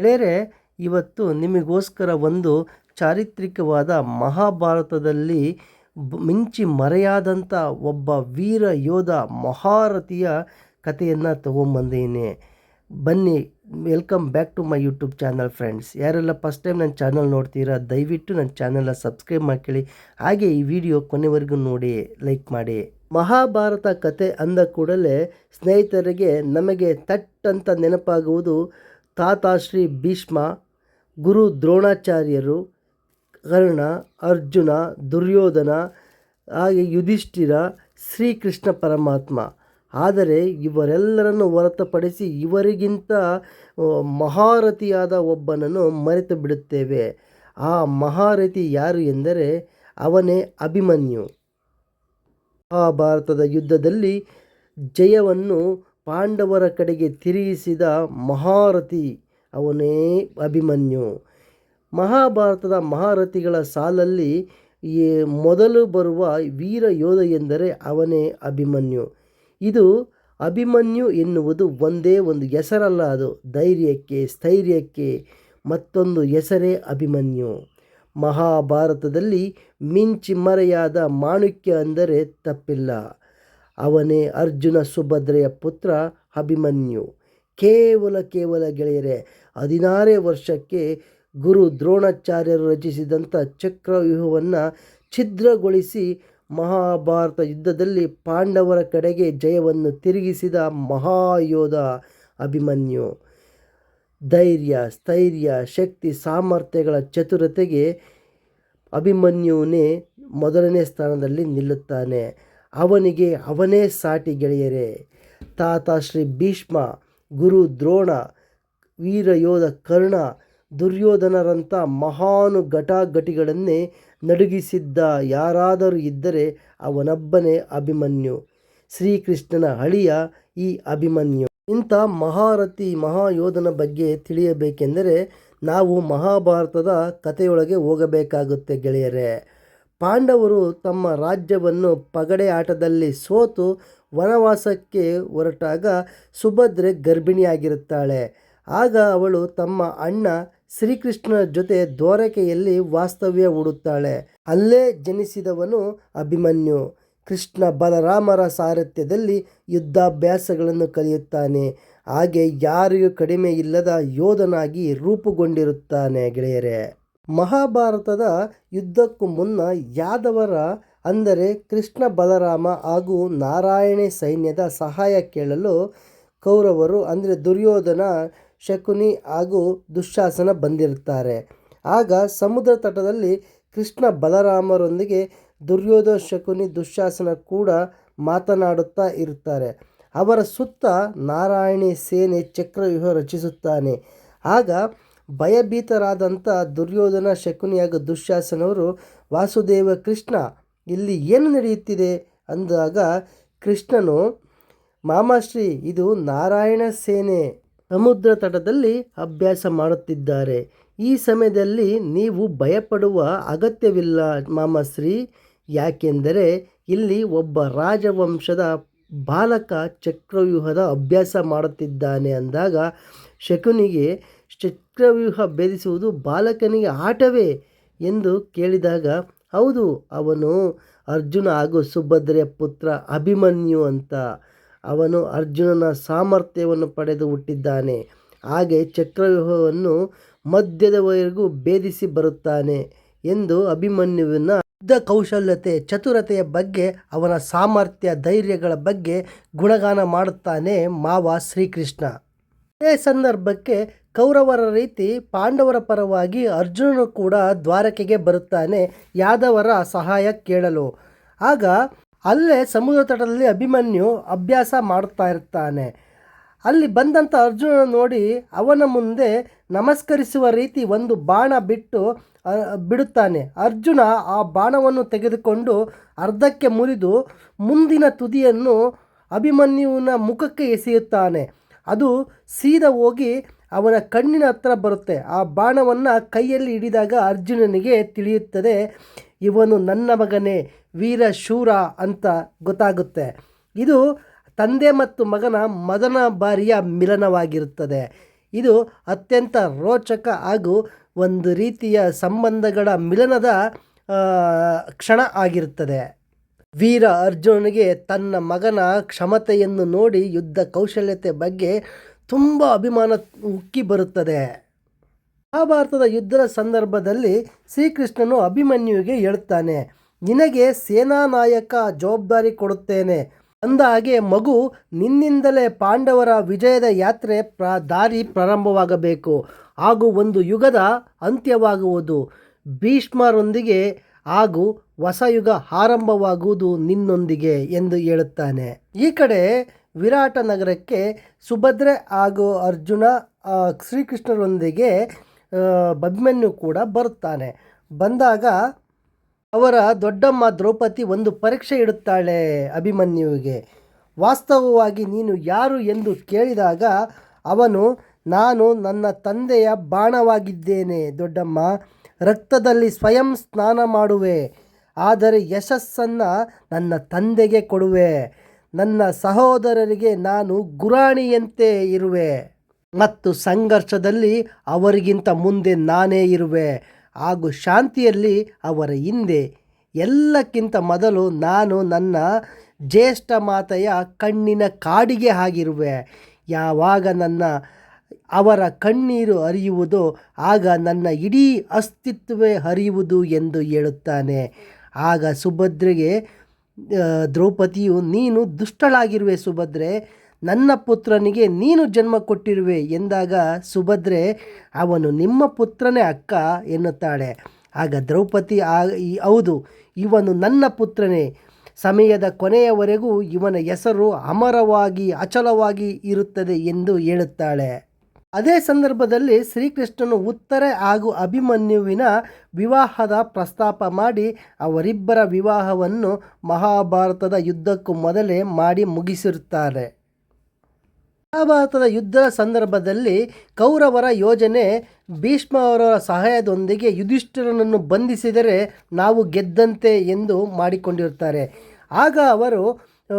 ಗೆಳೆಯರೆ ಇವತ್ತು ನಿಮಗೋಸ್ಕರ ಒಂದು ಚಾರಿತ್ರಿಕವಾದ ಮಹಾಭಾರತದಲ್ಲಿ ಮಿಂಚಿ ಮರೆಯಾದಂಥ ಒಬ್ಬ ವೀರ ಯೋಧ ಮಹಾರಥಿಯ ಕಥೆಯನ್ನು ತೊಗೊಂಬಂದೀನಿ ಬನ್ನಿ, welcome back to my YouTube channel friends. ಯಾರೆಲ್ಲ ಫಸ್ಟ್ ಟೈಮ್ ನನ್ನ ಚಾನಲ್ ನೋಡ್ತೀರಾ, ದಯವಿಟ್ಟು ನನ್ನ ಚಾನಲ್ನ ಸಬ್ಸ್ಕ್ರೈಬ್ ಮಾಡ್ಕೊಳ್ಳಿ. ಹಾಗೆ ಈ ವಿಡಿಯೋ ಕೊನೆವರೆಗೂ ನೋಡಿ, ಲೈಕ್ ಮಾಡಿ. ಮಹಾಭಾರತ ಕತೆ ಅಂದ ಕೂಡಲೇ ಸ್ನೇಹಿತರಿಗೆ ನಮಗೆ ತಟ್ ಅಂತ ತಾತಾಶ್ರೀ ಭೀಷ್ಮ, ಗುರು ದ್ರೋಣಾಚಾರ್ಯರು, ಕರ್ಣ, ಅರ್ಜುನ, ದುರ್ಯೋಧನ, ಹಾಗೆ ಯುಧಿಷ್ಠಿರ, ಶ್ರೀಕೃಷ್ಣ ಪರಮಾತ್ಮ. ಆದರೆ ಇವರೆಲ್ಲರನ್ನು ಹೊರತುಪಡಿಸಿ ಇವರಿಗಿಂತ ಮಹಾರಥಿಯಾದ ಒಬ್ಬನನ್ನು ಮರೆತು ಬಿಡುತ್ತೇವೆ ಆ ಮಹಾರಥಿ ಯಾರು ಎಂದರೆ ಅವನೇ ಅಭಿಮನ್ಯು. ಮಹಾಭಾರತದ ಯುದ್ಧದಲ್ಲಿ ಜಯವನ್ನು ಪಾಂಡವರ ಕಡೆಗೆ ತಿರುಗಿಸಿದ ಮಹಾರಥಿ, ಅವನೇ ಅಭಿಮನ್ಯು. ಮಹಾಭಾರತದ ಮಹಾರಥಿಗಳ ಸಾಲಲ್ಲಿ ಈ ಮೊದಲು ಬರುವ ವೀರ ಯೋಧ ಎಂದರೆ ಅವನೇ ಅಭಿಮನ್ಯು. ಇದು ಅಭಿಮನ್ಯು ಎನ್ನುವುದು ಒಂದೇ ಒಂದು ಹೆಸರಲ್ಲ ಅದು, ಧೈರ್ಯಕ್ಕೆ, ಸ್ಥೈರ್ಯಕ್ಕೆ ಮತ್ತೊಂದು ಹೆಸರೇ ಅಭಿಮನ್ಯು. ಮಹಾಭಾರತದಲ್ಲಿ ಮಿಂಚಿ ಮರೆಯಾದ ಮಾಣುಕ್ಯ ಅಂದರೆ ತಪ್ಪಿಲ್ಲ. ಅವನೇ ಅರ್ಜುನ ಸುಭದ್ರೆಯ ಪುತ್ರ ಅಭಿಮನ್ಯು. ಕೇವಲ ಕೇವಲ ಗೆಳೆಯರೆ, ಹದಿನಾರೇ ವರ್ಷಕ್ಕೆ ಗುರು ದ್ರೋಣಾಚಾರ್ಯರು ರಚಿಸಿದಂಥ ಚಕ್ರವ್ಯೂಹವನ್ನು ಛಿದ್ರಗೊಳಿಸಿ ಮಹಾಭಾರತ ಯುದ್ಧದಲ್ಲಿ ಪಾಂಡವರ ಕಡೆಗೆ ಜಯವನ್ನು ತಿರುಗಿಸಿದ ಮಹಾಯೋಧ ಅಭಿಮನ್ಯು. ಧೈರ್ಯ, ಸ್ಥೈರ್ಯ, ಶಕ್ತಿ, ಸಾಮರ್ಥ್ಯಗಳ ಚತುರತೆಗೆ ಅಭಿಮನ್ಯುನೇ ಮೊದಲನೇ ಸ್ಥಾನದಲ್ಲಿ ನಿಲ್ಲುತ್ತಾನೆ. ಅವನಿಗೆ ಅವನೇ ಸಾಟಿ ಗೆಳೆಯರೇ. ತಾತ ಶ್ರೀ ಭೀಷ್ಮ, ಗುರು ದ್ರೋಣ, ವೀರಯೋಧ ಕರ್ಣ, ದುರ್ಯೋಧನರಂಥ ಮಹಾನು ಘಟಾಘಟಿಗಳನ್ನೇ ನಡುಗಿಸಿದ್ದ ಯಾರಾದರೂ ಇದ್ದರೆ ಅವನೊಬ್ಬನೇ ಅಭಿಮನ್ಯು. ಶ್ರೀಕೃಷ್ಣನ ಅಳಿಯ ಈ ಅಭಿಮನ್ಯು. ಇಂಥ ಮಹಾರಥಿ ಮಹಾಯೋಧನ ಬಗ್ಗೆ ತಿಳಿಯಬೇಕೆಂದರೆ ನಾವು ಮಹಾಭಾರತದ ಕಥೆಯೊಳಗೆ ಹೋಗಬೇಕಾಗುತ್ತೆ ಗೆಳೆಯರೆ. ಪಾಂಡವರು ತಮ್ಮ ರಾಜ್ಯವನ್ನು ಪಗಡೆ ಆಟದಲ್ಲಿ ಸೋತು ವನವಾಸಕ್ಕೆ ಹೊರಟಾಗ ಸುಭದ್ರೆ ಗರ್ಭಿಣಿಯಾಗಿರುತ್ತಾಳೆ. ಆಗ ಅವಳು ತಮ್ಮ ಅಣ್ಣ ಶ್ರೀಕೃಷ್ಣನ ಜೊತೆ ದ್ವಾರಕೆಯಲ್ಲಿ ವಾಸ್ತವ್ಯ ಹೂಡುತ್ತಾಳೆ. ಅಲ್ಲೇ ಜನಿಸಿದವನು ಅಭಿಮನ್ಯು. ಕೃಷ್ಣ ಬಲರಾಮರ ಸಾರಥ್ಯದಲ್ಲಿ ಯುದ್ಧಾಭ್ಯಾಸಗಳನ್ನು ಕಲಿಯುತ್ತಾನೆ. ಹಾಗೆ ಯಾರಿಗೂ ಕಡಿಮೆ ಇಲ್ಲದ ಯೋಧನಾಗಿ ರೂಪುಗೊಂಡಿರುತ್ತಾನೆ ಗೆಳೆಯರೆ. ಮಹಾಭಾರತದ ಯುದ್ಧಕ್ಕೂ ಮುನ್ನ ಯಾದವರ ಅಂದರೆ ಕೃಷ್ಣ ಬಲರಾಮ ಹಾಗೂ ನಾರಾಯಣಿ ಸೈನ್ಯದ ಸಹಾಯ ಕೇಳಲು ಕೌರವರು ಅಂದರೆ ದುರ್ಯೋಧನ, ಶಕುನಿ ಹಾಗೂ ದುಶ್ಯಾಸನ ಬಂದಿರುತ್ತಾರೆ. ಆಗ ಸಮುದ್ರ ತಟದಲ್ಲಿ ಕೃಷ್ಣ ಬಲರಾಮರೊಂದಿಗೆ ದುರ್ಯೋಧನ, ಶಕುನಿ ದುಶ್ಯಾಸನ ಕೂಡ ಮಾತನಾಡುತ್ತಾ ಇರುತ್ತಾರೆ. ಅವರ ಸುತ್ತ ನಾರಾಯಣಿ ಸೇನೆ ಚಕ್ರವ್ಯೂಹ ರಚಿಸುತ್ತಾನೆ. ಆಗ ಭಯಭೀತರಾದಂಥ ದುರ್ಯೋಧನ ಶಕುನಿಯಾಗ ದುಶ್ಯಾಸನವರು, ವಾಸುದೇವ ಕೃಷ್ಣ, ಇಲ್ಲಿ ಏನು ನಡೆಯುತ್ತಿದೆ? ಅಂದಾಗ ಕೃಷ್ಣನು, ಮಾಮಾಶ್ರೀ, ಇದು ನಾರಾಯಣ ಸೇನೆ. ಸಮುದ್ರ ತಟದಲ್ಲಿ ಅಭ್ಯಾಸ ಮಾಡುತ್ತಿದ್ದಾರೆ. ಈ ಸಮಯದಲ್ಲಿ ನೀವು ಭಯಪಡುವ ಅಗತ್ಯವಿಲ್ಲ, ಮಾಮಾಶ್ರೀ. ಯಾಕೆಂದರೆ ಇಲ್ಲಿ ಒಬ್ಬ ರಾಜವಂಶದ ಬಾಲಕ ಚಕ್ರವ್ಯೂಹದ ಅಭ್ಯಾಸ ಮಾಡುತ್ತಿದ್ದಾನೆ. ಅಂದಾಗ ಶಕುನಿಗೆ ಚಕ್ರವ್ಯೂಹ ಭೇದಿಸುವುದು ಬಾಲಕನಿಗೆ ಆಟವೇ ಎಂದು ಕೇಳಿದಾಗ, ಹೌದು, ಅವನು ಅರ್ಜುನ ಹಾಗೂ ಸುಭದ್ರೆಯ ಪುತ್ರ ಅಭಿಮನ್ಯು ಅಂತ. ಅವನು ಅರ್ಜುನನ ಸಾಮರ್ಥ್ಯವನ್ನು ಪಡೆದು ಹುಟ್ಟಿದ್ದಾನೆ. ಹಾಗೆ ಚಕ್ರವ್ಯೂಹವನ್ನು ಮಧ್ಯದವರೆಗೂ ಭೇದಿಸಿ ಬರುತ್ತಾನೆ ಎಂದು ಅಭಿಮನ್ಯುವಿನ ಯುದ್ಧ ಕೌಶಲ್ಯತೆ ಚತುರತೆಯ ಬಗ್ಗೆ, ಅವನ ಸಾಮರ್ಥ್ಯ, ಧೈರ್ಯಗಳ ಬಗ್ಗೆ ಗುಣಗಾನ ಮಾಡುತ್ತಾನೆ ಮಾವ ಶ್ರೀಕೃಷ್ಣ. ಇದೇ ಸಂದರ್ಭಕ್ಕೆ ಕೌರವರ ರೀತಿ ಪಾಂಡವರ ಪರವಾಗಿ ಅರ್ಜುನನು ಕೂಡ ದ್ವಾರಕೆಗೆ ಬರುತ್ತಾನೆ. ಯಾದವರ ಸಹಾಯ ಕೇಳಲು. ಆಗ ಅಲ್ಲೇ ಸಮುದ್ರ ತಟದಲ್ಲಿ ಅಭಿಮನ್ಯು ಅಭ್ಯಾಸ ಮಾಡುತ್ತಾ ಇರ್ತಾನೆ. ಅಲ್ಲಿ ಬಂದಂಥ ಅರ್ಜುನ ನೋಡಿ ಅವನ ಮುಂದೆ ನಮಸ್ಕರಿಸುವ ರೀತಿ ಒಂದು ಬಾಣ ಬಿಟ್ಟು ಬಿಡುತ್ತಾನೆ. ಅರ್ಜುನ ಆ ಬಾಣವನ್ನು ತೆಗೆದುಕೊಂಡು ಅರ್ಧಕ್ಕೆ ಮುರಿದು ಮುಂದಿನ ತುದಿಯನ್ನು ಅಭಿಮನ್ಯುವಿನ ಮುಖಕ್ಕೆ ಎಸೆಯುತ್ತಾನೆ. ಅದು ಸೀದಾ ಹೋಗಿ ಅವನ ಕಣ್ಣಿನ ಹತ್ರ ಬರುತ್ತೆ. ಆ ಬಾಣವನ್ನು ಕೈಯಲ್ಲಿ ಹಿಡಿದಾಗ ಅರ್ಜುನನಿಗೆ ತಿಳಿಯುತ್ತದೆ, ಇವನು ನನ್ನ ಮಗನೇ, ವೀರ ಶೂರ ಅಂತ ಗೊತ್ತಾಗುತ್ತೆ. ಇದು ತಂದೆ ಮತ್ತು ಮಗನ ಮದನ ಬಾರಿಯ ಮಿಲನವಾಗಿರುತ್ತದೆ. ಇದು ಅತ್ಯಂತ ರೋಚಕ ಹಾಗೂ ಒಂದು ರೀತಿಯ ಸಂಬಂಧಗಳ ಮಿಲನದ ಕ್ಷಣ ಆಗಿರುತ್ತದೆ. ವೀರ ಅರ್ಜುನನಿಗೆ ತನ್ನ ಮಗನ ಕ್ಷಮತೆಯನ್ನು ನೋಡಿ ಯುದ್ಧ ಕೌಶಲ್ಯತೆ ಬಗ್ಗೆ ತುಂಬ ಅಭಿಮಾನ ಉಕ್ಕಿ ಬರುತ್ತದೆ. ಮಹಾಭಾರತದ ಯುದ್ಧದ ಸಂದರ್ಭದಲ್ಲಿ ಶ್ರೀಕೃಷ್ಣನು ಅಭಿಮನ್ಯುವಿಗೆ ಹೇಳುತ್ತಾನೆ ನಿನಗೆ ಸೇನಾ ನಾಯಕ ಜವಾಬ್ದಾರಿ ಕೊಡುತ್ತೇನೆ. ಅಂದ ಹಾಗೆ ಮಗು ನಿನ್ನಿಂದಲೇ ಪಾಂಡವರ ವಿಜಯದ ಯಾತ್ರೆ ಪ್ರ, ದಾರಿ ಪ್ರಾರಂಭವಾಗಬೇಕು. ಹಾಗೂ ಒಂದು ಯುಗದ ಅಂತ್ಯವಾಗುವುದು. ಭೀಷ್ಮರೊಂದಿಗೆ ಹಾಗೂ ಹೊಸ ಯುಗ ಆರಂಭವಾಗುವುದು ನಿನ್ನೊಂದಿಗೆ ಎಂದು ಹೇಳುತ್ತಾನೆ. ಈ ಕಡೆ ವಿರಾಟ ನಗರಕ್ಕೆ ಸುಭದ್ರೆ ಹಾಗೂ ಅರ್ಜುನ ಶ್ರೀಕೃಷ್ಣರೊಂದಿಗೆ ಬದ್ಮನ್ನು ಕೂಡ ಬರುತ್ತಾನೆ. ಬಂದಾಗ ಅವರ ದೊಡ್ಡಮ್ಮ ದ್ರೌಪದಿ ಒಂದು ಪರೀಕ್ಷೆ ಇಡುತ್ತಾಳೆ ಅಭಿಮನ್ಯುವಿಗೆ. ವಾಸ್ತವವಾಗಿ ನೀನು ಯಾರು ಎಂದು ಕೇಳಿದಾಗ ಅವನು, ನಾನು ನನ್ನ ತಂದೆಯ ಬಾಣವಾಗಿದ್ದೇನೆ ದೊಡ್ಡಮ್ಮ. ರಕ್ತದಲ್ಲಿ ಸ್ವಯಂ ಸ್ನಾನ ಮಾಡುವೆ. ಆದರೆ ಯಶಸ್ಸನ್ನು ನನ್ನ ತಂದೆಗೆ ಕೊಡುವೆ. ನನ್ನ ಸಹೋದರರಿಗೆ ನಾನು ಗುರಾಣಿಯಂತೆ ಇರುವೆ. ಮತ್ತು ಸಂಘರ್ಷದಲ್ಲಿ ಅವರಿಗಿಂತ ಮುಂದೆ ನಾನೇ ಇರುವೆ. ಹಾಗೂ ಶಾಂತಿಯಲ್ಲಿ ಅವರ ಹಿಂದೆ ಎಲ್ಲಕ್ಕಿಂತ ಮೊದಲು ನಾನು ನನ್ನ ಜ್ಯೇಷ್ಠ ಮಾತೆಯ ಕಣ್ಣಿನ ಕಾಡಿಗೆ ಆಗಿರುವೆ. ಯಾವಾಗ ನನ್ನ, ಅವರ ಕಣ್ಣೀರು ಹರಿಯುವುದೋ ಆಗ ನನ್ನ ಇಡೀ ಅಸ್ತಿತ್ವವೇ ಹರಿಯುವುದು ಎಂದು ಹೇಳುತ್ತಾನೆ. ಆಗ ಸುಭದ್ರೆಗೆ ದ್ರೌಪದಿಯು, ನೀನು ದುಷ್ಟಳಾಗಿರುವೆ ಸುಭದ್ರೆ, ನನ್ನ ಪುತ್ರನಿಗೆ ನೀನು ಜನ್ಮ ಕೊಟ್ಟಿರುವೆ ಎಂದಾಗ ಸುಭದ್ರೆ, ಅವನು ನಿಮ್ಮ ಪುತ್ರನೇ ಅಕ್ಕ ಎನ್ನುತ್ತಾಳೆ. ಆಗ ದ್ರೌಪದಿ, ಆ ಹೌದು, ಇವನು ನನ್ನ ಪುತ್ರನೇ. ಸಮಯದ ಕೊನೆಯವರೆಗೂ ಇವನ ಹೆಸರು ಅಮರವಾಗಿ, ಅಚಲವಾಗಿ ಇರುತ್ತದೆ ಎಂದು ಹೇಳುತ್ತಾಳೆ. ಅದೇ ಸಂದರ್ಭದಲ್ಲಿ ಶ್ರೀಕೃಷ್ಣನು ಉತ್ತರ ಹಾಗೂ ಅಭಿಮನ್ಯುವಿನ ವಿವಾಹದ ಪ್ರಸ್ತಾಪ ಮಾಡಿ ಅವರಿಬ್ಬರ ವಿವಾಹವನ್ನು ಮಹಾಭಾರತದ ಯುದ್ಧಕ್ಕೂ ಮೊದಲೇ ಮಾಡಿ ಮುಗಿಸಿರುತ್ತಾರೆ. ಮಹಾಭಾರತದ ಯುದ್ಧದ ಸಂದರ್ಭದಲ್ಲಿ ಕೌರವರ ಯೋಜನೆ ಭೀಷ್ಮ ಅವರ ಸಹಾಯದೊಂದಿಗೆ ಯುಧಿಷ್ಠಿರನನ್ನು ಬಂಧಿಸಿದರೆ ನಾವು ಗೆದ್ದಂತೆ ಎಂದು ಮಾಡಿಕೊಂಡಿರುತ್ತಾರೆ. ಆಗ ಅವರು ಆ,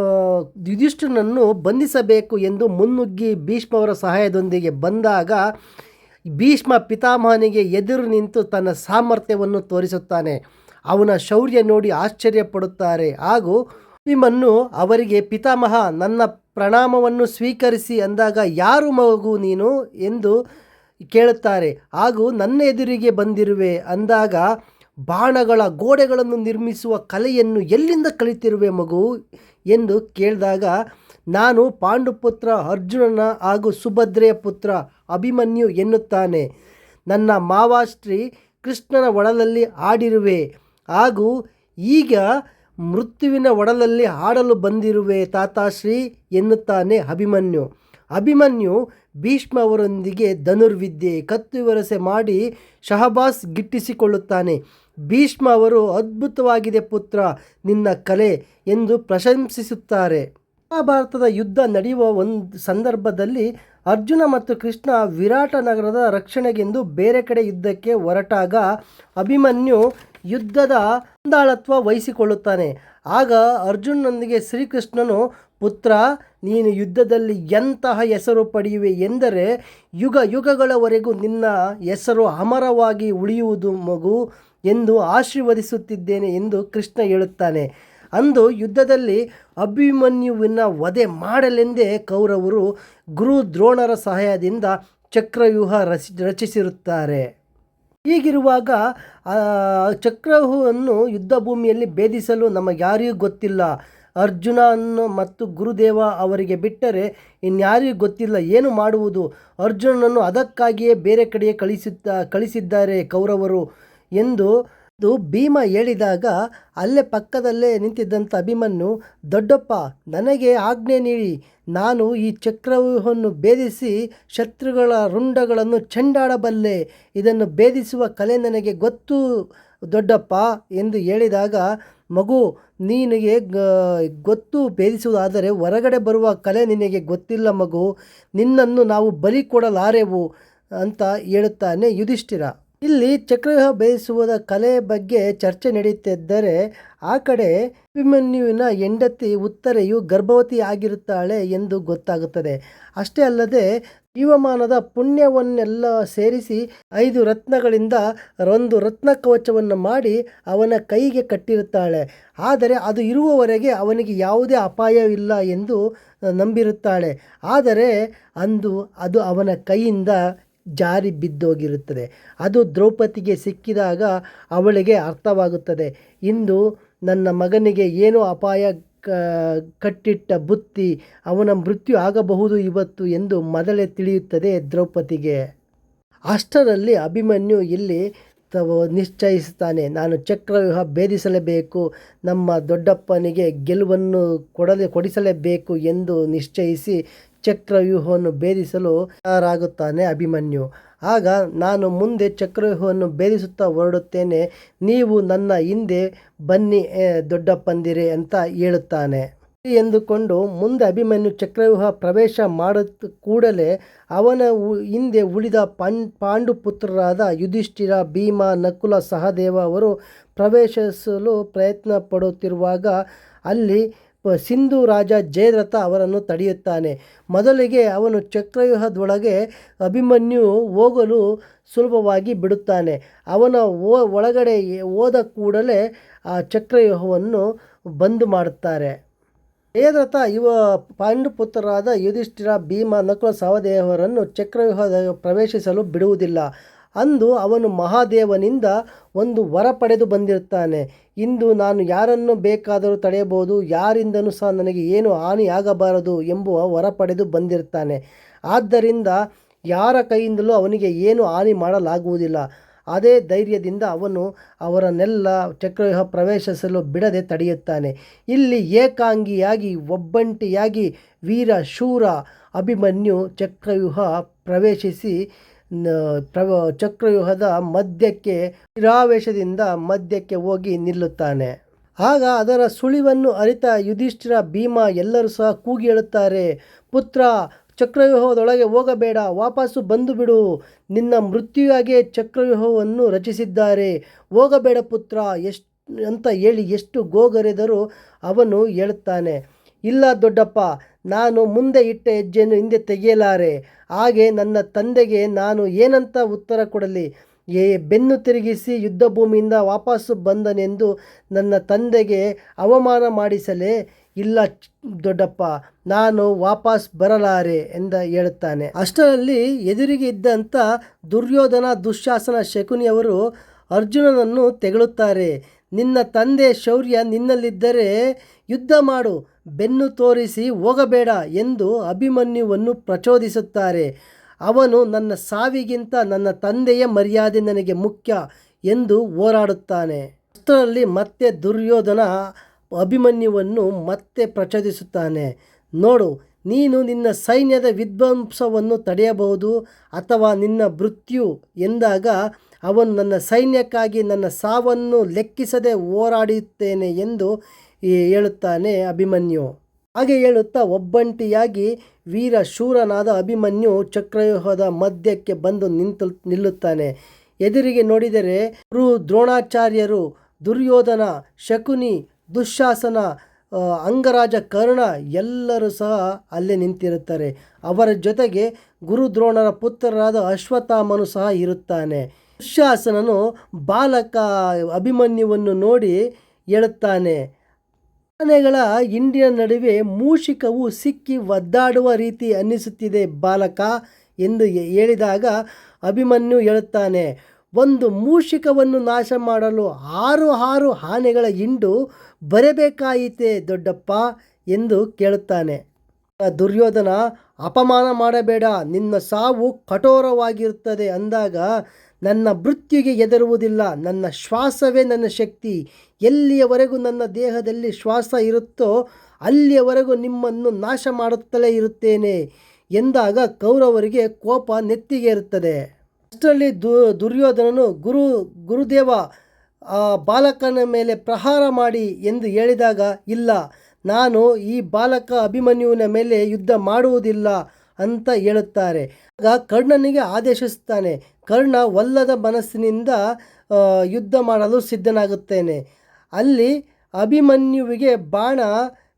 ಯುಧಿಷ್ಠಿರನನ್ನು ಬಂಧಿಸಬೇಕು ಎಂದು ಮುನ್ನುಗ್ಗಿ ಭೀಷ್ಮವರ ಸಹಾಯದೊಂದಿಗೆ ಬಂದಾಗ ಭೀಷ್ಮ ಪಿತಾಮಹನಿಗೆ ಎದುರು ನಿಂತು ತನ್ನ ಸಾಮರ್ಥ್ಯವನ್ನು ತೋರಿಸುತ್ತಾನೆ. ಅವನ ಶೌರ್ಯ ನೋಡಿ ಆಶ್ಚರ್ಯಪಡುತ್ತಾರೆ. ಹಾಗೂ ಭೀಮನ್ನು ಅವರಿಗೆ ಪಿತಾಮಹ ನನ್ನ ಪ್ರಣಾಮವನ್ನು ಸ್ವೀಕರಿಸಿ ಅಂದಾಗ ಯಾರು ಮಗು ನೀನು? ಎಂದು ಕೇಳುತ್ತಾರೆ. ಹಾಗೂ ನನ್ನ ಎದುರಿಗೆ ಬಂದಿರುವೆ ಅಂದಾಗ ಬಾಣಗಳ ಗೋಡೆಗಳನ್ನು ನಿರ್ಮಿಸುವ ಕಲೆಯನ್ನು ಎಲ್ಲಿಂದ ಕಲಿತಿರುವೆ ಮಗು? ಎಂದು ಕೇಳಿದಾಗ, ನಾನು ಪಾಂಡುಪುತ್ರ ಅರ್ಜುನನ ಹಾಗೂ ಸುಭದ್ರೆಯ ಪುತ್ರ ಅಭಿಮನ್ಯು ಎನ್ನುತ್ತಾನೆ. ನನ್ನ ಮಾವಾಶ್ರೀ ಕೃಷ್ಣನ ಒಡಲಲ್ಲಿ ಆಡಿರುವೆ ಹಾಗೂ ಈಗ ಮೃತ್ಯುವಿನ ಒಡಲಲ್ಲಿ ಆಡಲು ಬಂದಿರುವೆ ತಾತಾಶ್ರೀ ಎನ್ನುತ್ತಾನೆ ಅಭಿಮನ್ಯು. ಅಭಿಮನ್ಯು ಭೀಷ್ಮ ಅವರೊಂದಿಗೆ ಧನುರ್ವಿದ್ಯೆ ಕತ್ತುವರಸೆ ಮಾಡಿ ಶಹಬಾಸ್ ಗಿಟ್ಟಿಸಿಕೊಳ್ಳುತ್ತಾನೆ. ಭೀಷ್ಮ ಅವರು, ಅದ್ಭುತವಾಗಿದೆ ಪುತ್ರ, ನಿನ್ನ ಕಲೆ ಎಂದು ಪ್ರಶಂಸಿಸುತ್ತಾರೆ. ಮಹಾಭಾರತದ ಯುದ್ಧ ನಡೆಯುವ ಒಂದು ಸಂದರ್ಭದಲ್ಲಿ ಅರ್ಜುನ ಮತ್ತು ಕೃಷ್ಣ ವಿರಾಟ ನಗರದ ರಕ್ಷಣೆಗೆಂದು ಬೇರೆ ಕಡೆ ಯುದ್ಧಕ್ಕೆ ಹೊರಟಾಗ ಅಭಿಮನ್ಯು ಯುದ್ಧದ ಅಂದಾಳತ್ವ ವಹಿಸಿಕೊಳ್ಳುತ್ತಾನೆ. ಆಗ ಅರ್ಜುನನೊಂದಿಗೆ ಶ್ರೀಕೃಷ್ಣನು ಪುತ್ರ, ನೀನು ಯುದ್ಧದಲ್ಲಿ ಎಂತಹ ಹೆಸರು ಪಡೆಯುವೆ ಎಂದರೆ, ಯುಗ ಯುಗಗಳವರೆಗೂ ನಿನ್ನ ಹೆಸರು ಅಮರವಾಗಿ ಉಳಿಯುವುದು ಮಗು ಎಂದು ಆಶೀರ್ವದಿಸುತ್ತಿದ್ದೇನೆ ಎಂದು ಕೃಷ್ಣ ಹೇಳುತ್ತಾನೆ. ಅಂದು ಯುದ್ಧದಲ್ಲಿ ಅಭಿಮನ್ಯುವಿನ ವಧೆ ಮಾಡಲೆಂದೇ ಕೌರವರು ಗುರು ದ್ರೋಣರ ಸಹಾಯದಿಂದ ಚಕ್ರವ್ಯೂಹ ರಚಿ, ರಚಿಸಿರುತ್ತಾರೆ. ಹೀಗಿರುವಾಗ ಚಕ್ರವ್ಯೂಹವನ್ನು ಯುದ್ಧ ಭೂಮಿಯಲ್ಲಿ ಭೇದಿಸಲು ನಮಗ್ಯಾರಿಗೂ ಗೊತ್ತಿಲ್ಲ. ಅರ್ಜುನನ್ನು ಮತ್ತು ಗುರುದೇವ ಅವರಿಗೆ ಬಿಟ್ಟರೆ ಇನ್ಯಾರಿಗೂ ಗೊತ್ತಿಲ್ಲ ಏನು ಮಾಡುವುದು. ಅರ್ಜುನನನ್ನು ಅದಕ್ಕಾಗಿಯೇ ಬೇರೆ ಕಡೆಗೆ ಕಳಿಸುತ್ತಾ ಕಳಿಸಿದ್ದಾರೆ ಕೌರವರು ಎಂದು ಭೀಮ ಹೇಳಿದಾಗ ಅಲ್ಲೇ ಪಕ್ಕದಲ್ಲೇ ನಿಂತಿದ್ದಂಥ ಅಭಿಮನ್ನು ದೊಡ್ಡಪ್ಪ, ನನಗೆ ಆಜ್ಞೆ ನೀಡಿ. ನಾನು ಈ ಚಕ್ರವ್ಯೂಹವನ್ನು ಭೇದಿಸಿ ಶತ್ರುಗಳ ರುಂಡಗಳನ್ನು ಚೆಂಡಾಡಬಲ್ಲೆ. ಇದನ್ನು ಭೇದಿಸುವ ಕಲೆ ನನಗೆ ಗೊತ್ತು, ದೊಡ್ಡಪ್ಪ ಎಂದು ಹೇಳಿದಾಗ ಮಗು, ನಿನಗೆ ಗೊತ್ತು ಭೇದಿಸುವುದಾದರೆ ಹೊರಗಡೆ ಬರುವ ಕಲೆ ನಿನಗೆ ಗೊತ್ತಿಲ್ಲ ಮಗು, ನಿನ್ನನ್ನು ನಾವು ಬಲಿ ಕೊಡಲಾರೆವು ಅಂತ ಹೇಳುತ್ತಾನೆ ಯುಧಿಷ್ಠಿರ. ಇಲ್ಲಿ ಚಕ್ರವ್ಯೂಹ ಬೇಯಿಸುವುದ ಕಲೆ ಬಗ್ಗೆ ಚರ್ಚೆ ನಡೆಯುತ್ತಿದ್ದರೆ ಆ ಕಡೆ ಅಭಿಮನ್ಯುವಿನ ಹೆಂಡತಿ ಉತ್ತರೆಯು ಗರ್ಭವತಿ ಆಗಿರುತ್ತಾಳೆ ಎಂದು ಗೊತ್ತಾಗುತ್ತದೆ. ಅಷ್ಟೇ ಅಲ್ಲದೆ ಜೀವಮಾನದ ಪುಣ್ಯವನ್ನೆಲ್ಲ ಸೇರಿಸಿ ಐದು ರತ್ನಗಳಿಂದ ಒಂದು ರತ್ನ ಕವಚವನ್ನು ಮಾಡಿ ಅವನ ಕೈಗೆ ಕಟ್ಟಿರುತ್ತಾಳೆ. ಆದರೆ ಅದು ಇರುವವರೆಗೆ ಅವನಿಗೆ ಯಾವುದೇ ಅಪಾಯವಿಲ್ಲ ಎಂದು ನಂಬಿರುತ್ತಾಳೆ. ಆದರೆ ಅಂದು ಅದು ಅವನ ಕೈಯಿಂದ ಜಾರಿ ಬಿದ್ದೋಗಿರುತ್ತದೆ. ಅದು ದ್ರೌಪದಿಗೆ ಸಿಕ್ಕಿದಾಗ ಅವಳಿಗೆ ಅರ್ಥವಾಗುತ್ತದೆ. ಇಂದು ನನ್ನ ಮಗನಿಗೆ ಏನೋ ಅಪಾಯ ಕಟ್ಟಿಟ್ಟ ಬುತ್ತಿ, ಅವನ ಮೃತ್ಯು ಆಗಬಹುದು ಇವತ್ತು ಎಂದು ಮೊದಲೇ ತಿಳಿಯುತ್ತದೆ ದ್ರೌಪದಿಗೆ. ಅಷ್ಟರಲ್ಲಿ ಅಭಿಮನ್ಯು ಇಲ್ಲಿ ತವ, ನಿಶ್ಚಯಿಸುತ್ತಾನೆ. ನಾನು ಚಕ್ರವ್ಯೂಹ ಭೇದಿಸಲೇಬೇಕು. ನಮ್ಮ ದೊಡ್ಡಪ್ಪನಿಗೆ ಗೆಲುವನ್ನು ಕೊಡಲೇ ಕೊಡಿಸಲೇಬೇಕು ಎಂದು ನಿಶ್ಚಯಿಸಿ ಚಕ್ರವ್ಯೂಹವನ್ನು ಭೇದಿಸಲು ತಯಾರಾಗುತ್ತಾನೆ ಅಭಿಮನ್ಯು. ಆಗ ನಾನು ಮುಂದೆ ಚಕ್ರವ್ಯೂಹವನ್ನು ಭೇದಿಸುತ್ತಾ ಹೊರಡುತ್ತೇನೆ. ನೀವು ನನ್ನ ಹಿಂದೆ ಬನ್ನಿ ದೊಡ್ಡ ದೊಡ್ಡಪ್ಪಂದಿರೆ ಅಂತ ಹೇಳುತ್ತಾನೆ. ಎಂದುಕೊಂಡು ಮುಂದೆ ಅಭಿಮನ್ಯು ಚಕ್ರವ್ಯೂಹ ಪ್ರವೇಶ ಮಾಡುತ್ತ ಕೂಡಲೇ ಅವನ ಹಿಂದೆ ಉಳಿದ ಪಾಂ ಪಾಂಡುಪುತ್ರರಾದ ಯುಧಿಷ್ಠಿರ, ಭೀಮ, ನಕುಲ, ಸಹದೇವ ಅವರು ಪ್ರವೇಶಿಸಲು ಪ್ರಯತ್ನ ಪಡುತ್ತಿರುವಾಗ ಅಲ್ಲಿ ಸಿಂಧು ರಾಜ ಜಯದ್ರಥ ಅವರನ್ನು ತಡೆಯುತ್ತಾನೆ. ಮೊದಲಿಗೆ ಅವನು ಚಕ್ರವ್ಯೂಹದೊಳಗೆ ಅಭಿಮನ್ಯು ಹೋಗಲು ಸುಲಭವಾಗಿ ಬಿಡುತ್ತಾನೆ. ಅವನ ಒಳಗಡೆ ಹೋದ ಕೂಡಲೇ ಆ ಚಕ್ರವ್ಯೂಹವನ್ನು ಬಂದ್ ಮಾಡುತ್ತಾರೆ. ಜಯದ್ರಥ ಇವ ಪಾಂಡುಪುತ್ರರಾದ ಯುಧಿಷ್ಠಿರ ಭೀಮ ನಕುಲ ಸಹದೇವರನ್ನು ಚಕ್ರವ್ಯೂಹದ ಪ್ರವೇಶಿಸಲು ಬಿಡುವುದಿಲ್ಲ. ಅಂದು ಅವನು ಮಹಾದೇವನಿಂದ ಒಂದು ವರ ಪಡೆದು ಬಂದಿರುತ್ತಾನೆ. ಇಂದು ನಾನು ಯಾರನ್ನು ಬೇಕಾದರೂ ತಡೆಯಬಹುದು, ಯಾರಿಂದನೂ ಸಹ ನನಗೆ ಏನು ಹಾನಿಯಾಗಬಾರದು ಎಂಬುವ ವರ ಪಡೆದು ಬಂದಿರುತ್ತಾನೆ. ಆದ್ದರಿಂದ ಯಾರ ಕೈಯಿಂದಲೂ ಅವನಿಗೆ ಏನು ಹಾನಿ ಮಾಡಲಾಗುವುದಿಲ್ಲ. ಅದೇ ಧೈರ್ಯದಿಂದ ಅವನು ಅವರನ್ನೆಲ್ಲ ಚಕ್ರವ್ಯೂಹ ಪ್ರವೇಶಿಸಲು ಬಿಡದೆ ತಡೆಯುತ್ತಾನೆ. ಇಲ್ಲಿ ಏಕಾಂಗಿಯಾಗಿ ಒಬ್ಬಂಟಿಯಾಗಿ ವೀರ ಶೂರ ಅಭಿಮನ್ಯು ಚಕ್ರವ್ಯೂಹ ಪ್ರವೇಶಿಸಿ ಪ್ರವ ಚಕ್ರವ್ಯೂಹದ ಮಧ್ಯಕ್ಕೆ ನಿರಾವೇಶದಿಂದ ಮಧ್ಯಕ್ಕೆ ಹೋಗಿ ನಿಲ್ಲುತ್ತಾನೆ. ಆಗ ಅದರ ಸುಳಿವನ್ನು ಅರಿತ ಯುಧಿಷ್ಠಿರ ಭೀಮ ಎಲ್ಲರೂ ಸಹ ಕೂಗಿ ಹೇಳುತ್ತಾರೆ, ಪುತ್ರ, ಚಕ್ರವ್ಯೂಹದೊಳಗೆ ಹೋಗಬೇಡ, ವಾಪಸ್ಸು ಬಂದು ಬಿಡು ನಿನ್ನ ಮೃತ್ಯುವಾಗೆ ಚಕ್ರವ್ಯೂಹವನ್ನು ರಚಿಸಿದ್ದಾರೆ. ಹೋಗಬೇಡ ಪುತ್ರ, ಎಷ್ಟು ಅಂತ ಹೇಳಿ ಎಷ್ಟು ಗೋಗರೆದರೂ ಅವನು ಹೇಳುತ್ತಾನೆ, ಇಲ್ಲ ದೊಡ್ಡಪ್ಪ ನಾನು ಮುಂದೆ ಇಟ್ಟ ಹೆಜ್ಜೆಯನ್ನು ಹಿಂದೆ ತೆಗೆಯಲಾರೆ. ಹಾಗೆ ನನ್ನ ತಂದೆಗೆ ನಾನು ಏನಂತ ಉತ್ತರ ಕೊಡಲಿ? ಏ, ಬೆನ್ನು ತಿರುಗಿಸಿ ಯುದ್ಧ ಭೂಮಿಯಿಂದ ವಾಪಸ್ಸು ಬಂದನೆಂದು ನನ್ನ ತಂದೆಗೆ ಅವಮಾನ ಮಾಡಿಸಲೇ? ಇಲ್ಲ ದೊಡ್ಡಪ್ಪ, ನಾನು ವಾಪಸ್ ಬರಲಾರೆ ಎಂದ ಹೇಳುತ್ತಾನೆ. ಅಷ್ಟರಲ್ಲಿ ಎದುರಿಗೆ ಇದ್ದಂಥ ದುರ್ಯೋಧನ ದುಶ್ಯಾಸನ ಶಕುನಿಯವರು ಅರ್ಜುನನನ್ನು ತೆಗಳುತ್ತಾರೆ. ನಿನ್ನ ತಂದೆ ಶೌರ್ಯ ನಿನ್ನಲ್ಲಿದ್ದರೆ ಯುದ್ಧ ಮಾಡು. ಬೆನ್ನು ತೋರಿಸಿ ಹೋಗಬೇಡ ಎಂದು ಅಭಿಮನ್ಯುವನ್ನು ಪ್ರಚೋದಿಸುತ್ತಾರೆ. ಅವನು ನನ್ನ ಸಾವಿಗಿಂತ ನನ್ನ ತಂದೆಯ ಮರ್ಯಾದೆ ನನಗೆ ಮುಖ್ಯ ಎಂದು ಹೋರಾಡುತ್ತಾನೆ. ಅಷ್ಟರಲ್ಲಿ ಮತ್ತೆ ದುರ್ಯೋಧನ ಅಭಿಮನ್ಯುವನ್ನು ಮತ್ತೆ ಪ್ರಚೋದಿಸುತ್ತಾನೆ. ನೋಡು, ನೀನು ನಿನ್ನ ಸೈನ್ಯದ ವಿಧ್ವಂಸವನ್ನು ತಡೆಯಬಹುದು ಅಥವಾ ನಿನ್ನ ಮೃತ್ಯು ಎಂದಾಗ ಅವನು ನನ್ನ ಸೈನ್ಯಕ್ಕಾಗಿ ನನ್ನ ಸಾವನ್ನು ಲೆಕ್ಕಿಸದೆ ಹೋರಾಡುತ್ತೇನೆ ಎಂದು ಹೇಳುತ್ತಾನೆ ಅಭಿಮನ್ಯು. ಹಾಗೆ ಹೇಳುತ್ತಾ ಒಬ್ಬಂಟಿಯಾಗಿ ವೀರ ಶೂರನಾದ ಅಭಿಮನ್ಯು ಚಕ್ರವ್ಯೂಹದ ಮಧ್ಯಕ್ಕೆ ಬಂದು ನಿಂತು ನಿಲ್ಲುತ್ತಾನೆ. ಎದುರಿಗೆ ನೋಡಿದರೆ ಗುರು ದ್ರೋಣಾಚಾರ್ಯರು, ದುರ್ಯೋಧನ, ಶಕುನಿ ದುಶ್ಯಾಸನ ಅಂಗರಾಜ ಕರ್ಣ ಎಲ್ಲರೂ ಸಹ ಅಲ್ಲೇ ನಿಂತಿರುತ್ತಾರೆ. ಅವರ ಜೊತೆಗೆ ಗುರು ದ್ರೋಣರ ಪುತ್ರರಾದ ಅಶ್ವತ್ಥಾಮನು ಸಹ ಇರುತ್ತಾನೆ. ದುಶಾಸನನು ಬಾಲಕ ಅಭಿಮನ್ಯುವನ್ನು ನೋಡಿ ಹೇಳುತ್ತಾನೆ. ಆನೆಗಳ ಹಿಂಡಿನ ನಡುವೆ ಮೂಷಿಕವು ಸಿಕ್ಕಿ ಒದ್ದಾಡುವ ರೀತಿ ಅನ್ನಿಸುತ್ತಿದೆ ಬಾಲಕ ಎಂದು ಹೇಳಿದಾಗ ಅಭಿಮನ್ಯು ಹೇಳುತ್ತಾನೆ, ಒಂದು ಮೂಷಿಕವನ್ನು ನಾಶ ಮಾಡಲು ಆರು ಆರು ಆನೆಗಳ ಹಿಂಡು ಬರಬೇಕಾಯಿತೆ ದೊಡ್ಡಪ್ಪ ಎಂದು ಕೇಳುತ್ತಾನೆ. ದುರ್ಯೋಧನ, ಅಪಮಾನ ಮಾಡಬೇಡ, ನಿನ್ನ ಸಾವು ಕಠೋರವಾಗಿರುತ್ತದೆ ಅಂದಾಗ ನನ್ನ ಮೃತ್ಯುಗೆ ಹೆದರುವುದಿಲ್ಲ. ನನ್ನ ಶ್ವಾಸವೇ ನನ್ನ ಶಕ್ತಿ. ಎಲ್ಲಿಯವರೆಗೂ ನನ್ನ ದೇಹದಲ್ಲಿ ಶ್ವಾಸ ಇರುತ್ತೋ ಅಲ್ಲಿಯವರೆಗೂ ನಿಮ್ಮನ್ನು ನಾಶ ಮಾಡುತ್ತಲೇ ಇರುತ್ತೇನೆ ಎಂದಾಗ ಕೌರವರಿಗೆ ಕೋಪ ನೆತ್ತಿಗೆ ಇರುತ್ತದೆ ಅಷ್ಟರಲ್ಲಿ ದುರ್ಯೋಧನನು ಗುರು, ಗುರುದೇವ, ಆ, ಬಾಲಕನ ಮೇಲೆ ಪ್ರಹಾರ ಮಾಡಿ ಎಂದು ಹೇಳಿದಾಗ, ಇಲ್ಲ, ನಾನು ಈ ಬಾಲಕ ಅಭಿಮನ್ಯುವಿನ ಮೇಲೆ ಯುದ್ಧ ಮಾಡುವುದಿಲ್ಲ ಅಂತ ಹೇಳುತ್ತಾರೆ. ಆಗ ಕರ್ಣನಿಗೆ ಆದೇಶಿಸುತ್ತಾನೆ ಕರ್ಣ ಒಲ್ಲದ ಮನಸ್ಸಿನಿಂದ ಯುದ್ಧ ಮಾಡಲು ಸಿದ್ಧನಾಗುತ್ತೇನೆ. ಅಲ್ಲಿ ಅಭಿಮನ್ಯುವಿಗೆ ಬಾಣ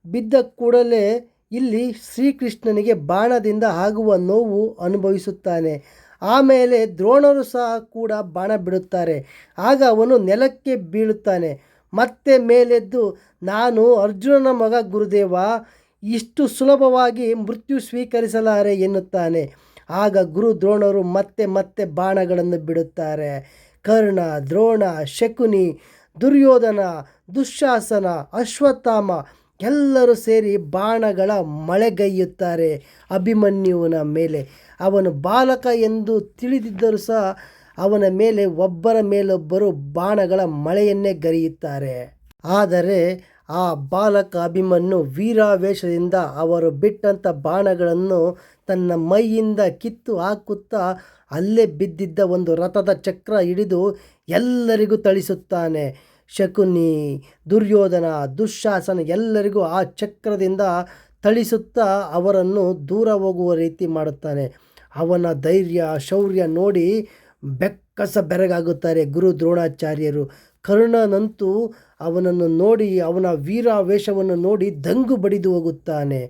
ಬಿದ್ದ ಕೂಡಲೇ ಇಲ್ಲಿ ಶ್ರೀಕೃಷ್ಣನಿಗೆ ಬಾಣದಿಂದ ಆಗುವ ನೋವು ಅನುಭವಿಸುತ್ತಾನೆ. ಆಮೇಲೆ ದ್ರೋಣರು ಸಹ ಕೂಡ ಬಾಣ ಬಿಡುತ್ತಾರೆ. ಆಗ ಅವನು ನೆಲಕ್ಕೆ ಬೀಳುತ್ತಾನೆ. ಮತ್ತೆ ಮೇಲೆದ್ದು, ನಾನು ಅರ್ಜುನನ ಮಗ ಗುರುದೇವ, ಇಷ್ಟು ಸುಲಭವಾಗಿ ಮೃತ್ಯು ಸ್ವೀಕರಿಸಲಾರೆ ಎನ್ನುತ್ತಾನೆ. ಆಗ ಗುರು ದ್ರೋಣರು ಮತ್ತೆ ಮತ್ತೆ ಬಾಣಗಳನ್ನು ಬಿಡುತ್ತಾರೆ. ಕರ್ಣ, ದ್ರೋಣ, ಶಕುನಿ, ದುರ್ಯೋಧನ ದುಶ್ಯಾಸನ ಅಶ್ವತ್ಥಾಮ ಎಲ್ಲರೂ ಸೇರಿ ಬಾಣಗಳ ಮಳೆಗೈಯುತ್ತಾರೆ ಅಭಿಮನ್ಯುವಿನ ಮೇಲೆ. ಅವನು ಬಾಲಕ ಎಂದು ತಿಳಿದಿದ್ದರೂ ಸಹ ಅವನ ಮೇಲೆ ಒಬ್ಬರ ಮೇಲೊಬ್ಬರು ಬಾಣಗಳ ಮಳೆಯನ್ನೇ ಗರಿಯುತ್ತಾರೆ. ಆದರೆ ಆ ಬಾಲಕ ಅಭಿಮನ್ಯು ವೀರಾವೇಶದಿಂದ ಅವರು ಬಿಟ್ಟಂಥ ಬಾಣಗಳನ್ನು ತನ್ನ ಮೈಯಿಂದ ಕಿತ್ತು ಹಾಕುತ್ತಾ ಅಲ್ಲೇ ಬಿದ್ದಿದ್ದ ಒಂದು ರಥದ ಚಕ್ರ ಹಿಡಿದು ಎಲ್ಲರಿಗೂ ತಳಿಸುತ್ತಾನೆ ಶಕುನಿ, ದುರ್ಯೋಧನ, ದುಶಾಸನ ಎಲ್ಲರಿಗೂ ಆ ಚಕ್ರದಿಂದ ಥಳಿಸುತ್ತಾ ಅವರನ್ನು ದೂರ ಹೋಗುವ ರೀತಿ ಮಾಡುತ್ತಾನೆ. ಅವನ ಧೈರ್ಯ, ಶೌರ್ಯ ನೋಡಿ ಬೆಕ್ಕಸ ಬೆರಗಾಗುತ್ತಾರೆ ಗುರು ದ್ರೋಣಾಚಾರ್ಯರು. ಕರ್ಣನಂತೂ ಅವನನ್ನು ನೋಡಿ, ಅವನ ವೀರಾವೇಶವನ್ನು ನೋಡಿ ದಂಗು ಬಡಿದು ಹೋಗುತ್ತಾನೆ.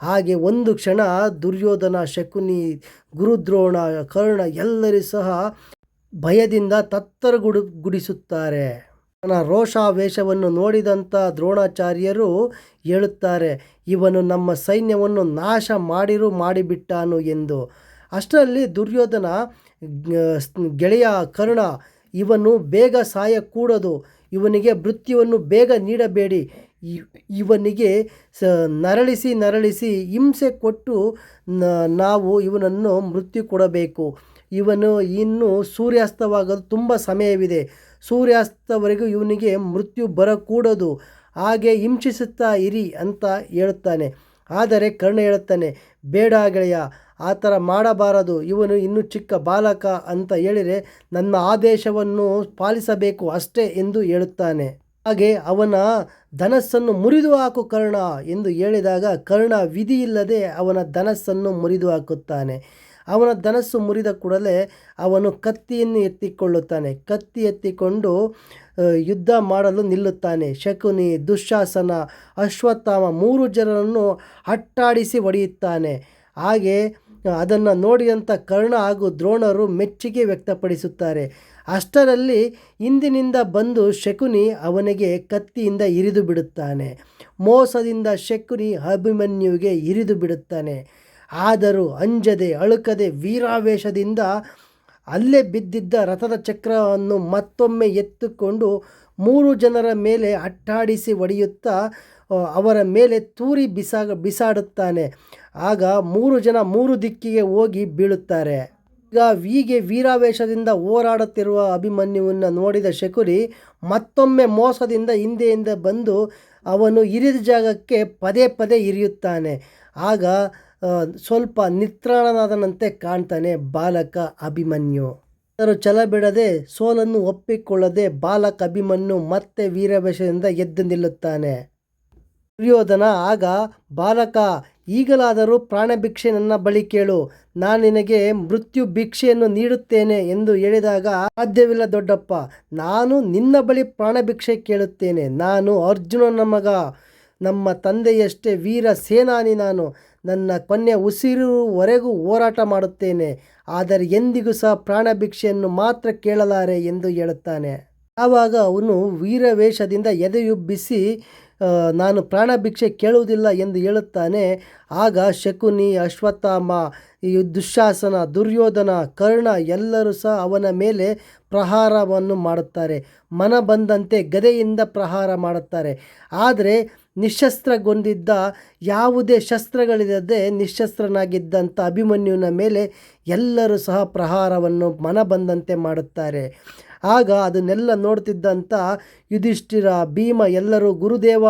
ಹಾಗೆ ಒಂದು ಕ್ಷಣ ದುರ್ಯೋಧನ, ಶಕುನಿ, ಗುರುದ್ರೋಣ, ಕರ್ಣ ಎಲ್ಲರೂ ಸಹ ಭಯದಿಂದ ತತ್ತರಗುಡು ಗುಡಿಸುತ್ತಾರೆ ರೋಷ ರೋಷಾವೇಶವನ್ನು ನೋಡಿದಂಥ ದ್ರೋಣಾಚಾರ್ಯರು ಹೇಳುತ್ತಾರೆ, ಇವನು ನಮ್ಮ ಸೈನ್ಯವನ್ನು ನಾಶ ಮಾಡಿರು, ಮಾಡಿಬಿಟ್ಟಾನು ಎಂದು. ಅಷ್ಟರಲ್ಲಿ ದುರ್ಯೋಧನ ಗೆಳೆಯ ಕರ್ಣ ಇವನು ಬೇಗ ಸಾಯಕೂಡದು. ಇವನಿಗೆ ಮೃತ್ಯುವನ್ನು ಬೇಗ ನೀಡಬೇಡಿ. ಇವನಿಗೆ ಸ, ನರಳಿಸಿ ನರಳಿಸಿ ಹಿಂಸೆ ಕೊಟ್ಟು ನಾವು ಇವನನ್ನು ಮೃತ್ಯು ಕೊಡಬೇಕು. ಇವನು ಇನ್ನೂ ಸೂರ್ಯಾಸ್ತವಾಗಲು ತುಂಬ ಸಮಯವಿದೆ. ಸೂರ್ಯಾಸ್ತವರೆಗೂ ಇವನಿಗೆ ಮೃತ್ಯು ಬರಕೂಡದು. ಹಾಗೆ ಹಿಂಸಿಸುತ್ತಾ ಇರಿ ಅಂತ ಹೇಳುತ್ತಾನೆ. ಆದರೆ ಕರ್ಣ ಹೇಳುತ್ತಾನೆ, ಬೇಡ ಗೆಳೆಯ ಆ ಥರ ಮಾಡಬಾರದು, ಇವನು ಇನ್ನೂ ಚಿಕ್ಕ ಬಾಲಕ ಅಂತ ಹೇಳಿದರೆ ನನ್ನ ಆದೇಶವನ್ನು ಪಾಲಿಸಬೇಕು ಅಷ್ಟೇ ಎಂದು ಹೇಳುತ್ತಾನೆ. ಹಾಗೆ ಅವನ ಧನಸ್ಸನ್ನು ಮುರಿದು ಹಾಕು ಕರ್ಣ ಎಂದು ಹೇಳಿದಾಗ ಕರ್ಣ ವಿಧಿಯಿಲ್ಲದೆ ಅವನ ಧನಸ್ಸನ್ನು ಮುರಿದು ಹಾಕುತ್ತಾನೆ. ಅವನ ಧನಸ್ಸು ಮುರಿದ ಕೂಡಲೇ ಅವನು ಕತ್ತಿಯನ್ನು ಎತ್ತಿಕೊಳ್ಳುತ್ತಾನೆ. ಕತ್ತಿ ಎತ್ತಿಕೊಂಡು ಯುದ್ಧ ಮಾಡಲು ನಿಲ್ಲುತ್ತಾನೆ. ಶಕುನಿ ದುಶಾಸನ ಅಶ್ವತ್ಥಾಮ ಮೂರು ಜನರನ್ನು ಅಟ್ಟಾಡಿಸಿ ಹೊಡೆಯುತ್ತಾನೆ. ಹಾಗೆ ಅದನ್ನು ನೋಡಿದಂಥ ಕರ್ಣ ಹಾಗೂ ದ್ರೋಣರು ಮೆಚ್ಚುಗೆ ವ್ಯಕ್ತಪಡಿಸುತ್ತಾರೆ. ಅಷ್ಟರಲ್ಲಿ ಹಿಂದಿನಿಂದ ಬಂದು ಶಕುನಿ ಅವನಿಗೆ ಕತ್ತಿಯಿಂದ ಇರಿದು ಬಿಡುತ್ತಾನೆ. ಮೋಸದಿಂದ ಶಕುನಿ ಅಭಿಮನ್ಯುವಿಗೆ ಇರಿದು ಬಿಡುತ್ತಾನೆ. ಆದರೂ ಅಂಜದೆ ಅಳುಕದೆ ವೀರಾವೇಶದಿಂದ ಅಲ್ಲೇ ಬಿದ್ದಿದ್ದ ರಥದ ಚಕ್ರವನ್ನು ಮತ್ತೊಮ್ಮೆ ಎತ್ತುಕೊಂಡು ಮೂರು ಜನರ ಮೇಲೆ ಅಟ್ಟಾಡಿಸಿ ಹೊಡೆಯುತ್ತಾ ಅವರ ಮೇಲೆ ತೂರಿ ಬಿಸಾಗ, ಬಿಸಾಡುತ್ತಾನೆ. ಆಗ ಮೂರು ಜನ ಮೂರು ದಿಕ್ಕಿಗೆ ಹೋಗಿ ಬೀಳುತ್ತಾರೆ. ಈಗ ಹೀಗೆ ವೀರಾವೇಶದಿಂದ ಹೋರಾಡುತ್ತಿರುವ ಅಭಿಮನ್ಯುವನ್ನು ನೋಡಿದ ಶಕುರಿ ಮತ್ತೊಮ್ಮೆ ಮೋಸದಿಂದ ಹಿಂದೆಯಿಂದ ಬಂದು ಅವನು ಇರಿದ ಜಾಗಕ್ಕೆ ಪದೇ ಪದೇ ಇರಿಯುತ್ತಾನೆ. ಆಗ ಸ್ವಲ್ಪ ನಿತ್ರಾಣನಾದನಂತೆ ಕಾಣ್ತಾನೆ ಬಾಲಕ ಅಭಿಮನ್ಯು. ಅದರ ಛಲ ಬಿಡದೆ ಸೋಲನ್ನು ಒಪ್ಪಿಕೊಳ್ಳದೆ ಬಾಲಕ ಅಭಿಮನ್ಯು ಮತ್ತೆ ವೀರಾವೇಶದಿಂದ ಎದ್ದು ನಿಲ್ಲುತ್ತಾನೆ. ದುರ್ಯೋಧನ ಆಗ, ಬಾಲಕ ಈಗಲಾದರೂ ಪ್ರಾಣಭಿಕ್ಷೆ ನನ್ನ ಬಳಿ ಕೇಳು. ನಾನು ನಿನಗೆ ಮೃತ್ಯು ಭಿಕ್ಷೆಯನ್ನು ನೀಡುತ್ತೇನೆ ಎಂದು ಹೇಳಿದಾಗ ಸಾಧ್ಯವಿಲ್ಲ ದೊಡ್ಡಪ್ಪ. ನಾನು ನಿನ್ನ ಬಳಿ ಪ್ರಾಣಭಿಕ್ಷೆ ಕೇಳುತ್ತೇನೆ. ನಾನು ಅರ್ಜುನನ ಮಗ. ನಮ್ಮ ತಂದೆಯಷ್ಟೇ ವೀರ ಸೇನಾನಿ ನಾನು. ನನ್ನ ಕೊನೆಯ ಉಸಿರುವರೆಗೂ ಹೋರಾಟ ಮಾಡುತ್ತೇನೆ. ಆದರೆ ಎಂದಿಗೂ ಸಹ ಪ್ರಾಣಭಿಕ್ಷೆಯನ್ನು ಮಾತ್ರ ಕೇಳಲಾರೆ ಎಂದು ಹೇಳುತ್ತಾನೆ. ಆವಾಗ ಅವನು ವೀರವೇಷದಿಂದ ಎದೆಯುಬ್ಬಿಸಿ ನಾನು ಪ್ರಾಣಭಿಕ್ಷೆ ಕೇಳುವುದಿಲ್ಲ ಎಂದು ಹೇಳುತ್ತಾನೆ. ಆಗ ಶಕುನಿ, ಅಶ್ವತ್ಥಾಮ, ಈ ದುಶ್ಯಾಸನ ದುರ್ಯೋಧನ, ಕರ್ಣ ಎಲ್ಲರೂ ಸಹ ಅವನ ಮೇಲೆ ಪ್ರಹಾರವನ್ನು ಮಾಡುತ್ತಾರೆ. ಮನ ಬಂದಂತೆ ಗದೆಯಿಂದ ಪ್ರಹಾರ ಮಾಡುತ್ತಾರೆ. ಆದರೆ ನಿಶಸ್ತ್ರಗೊಂಡಿದ್ದ ಯಾವುದೇ ಶಸ್ತ್ರಗಳಿಲ್ಲದೆ ನಿಶಸ್ತ್ರನಾಗಿದ್ದಂಥ ಅಭಿಮನ್ಯುವಿನ ಮೇಲೆ ಎಲ್ಲರೂ ಸಹ ಪ್ರಹಾರವನ್ನು ಮನ ಬಂದಂತೆ ಮಾಡುತ್ತಾರೆ. ಆಗ ಅದನ್ನೆಲ್ಲ ನೋಡ್ತಿದ್ದಂಥ ಯುಧಿಷ್ಠಿರ, ಭೀಮ ಎಲ್ಲರೂ, ಗುರುದೇವ,